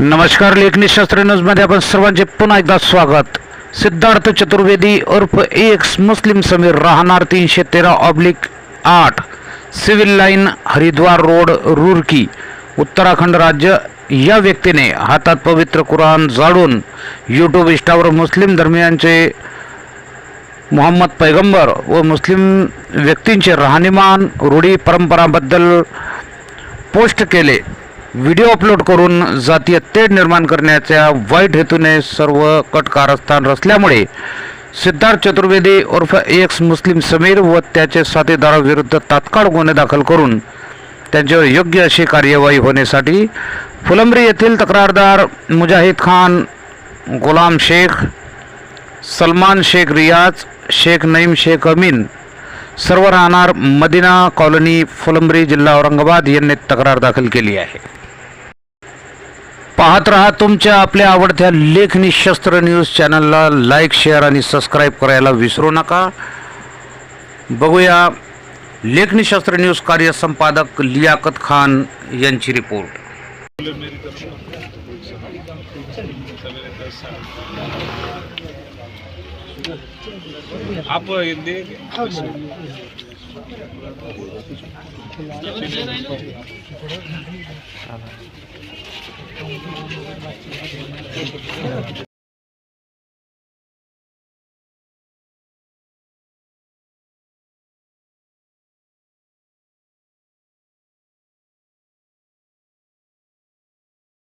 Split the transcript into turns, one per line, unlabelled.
नमस्कार लेखनी शास्त्र न्यूजमध्ये आपण सर्वांचे पुन्हा एकदा स्वागत. सिद्धार्थ चतुर्वेदी उर्फ एक्स मुस्लिम समीर राहणार तीनशे तेरा ऑब्लिक आठ. Civil line Haridwar road Roorkee. Uttarakhand राज्य या व्यक्तीने हातात पवित्र कुराण जाळून यूट्यूब इष्टावर मुस्लिम धर्मियांचे मोहम्मद पैगंबर व मुस्लिम व्यक्तींचे राहणीमान रूढी परंपराबद्दल पोस्ट केले. व्हिडिओ अपलोड करून जातीय तेढ निर्माण करण्याच्या वाईट हेतूने सर्व कट कारस्थान रचल्यामुळे सिद्धार्थ चतुर्वेदी उर्फ एक्स मुस्लिम समीर व त्याचे साथीदाराविरुद्ध तात्काळ गुन्हे दाखल करून त्यांच्यावर योग्य अशी कार्यवाही होण्यासाठी फुलंब्री येथील तक्रारदार मुजाहिद खान गुलाम शेख सलमान शेख रियाज शेख नईम शेख अमीन सर्व राहणार मदिना कॉलनी फुलंब्री जिल्हा औरंगाबाद यांनी तक्रार दाखल केली आहे. पाहत राहा तुमच्या आपल्या आवडत्या लेखनी शस्त्र न्यूज चॅनलला लाईक शेअर आणि सबस्क्राईब करायला विसरू नका. बघूया लेखनी शस्त्र न्यूज कार्य संपादक लियाकत खान यांची रिपोर्ट.
आप Thank you.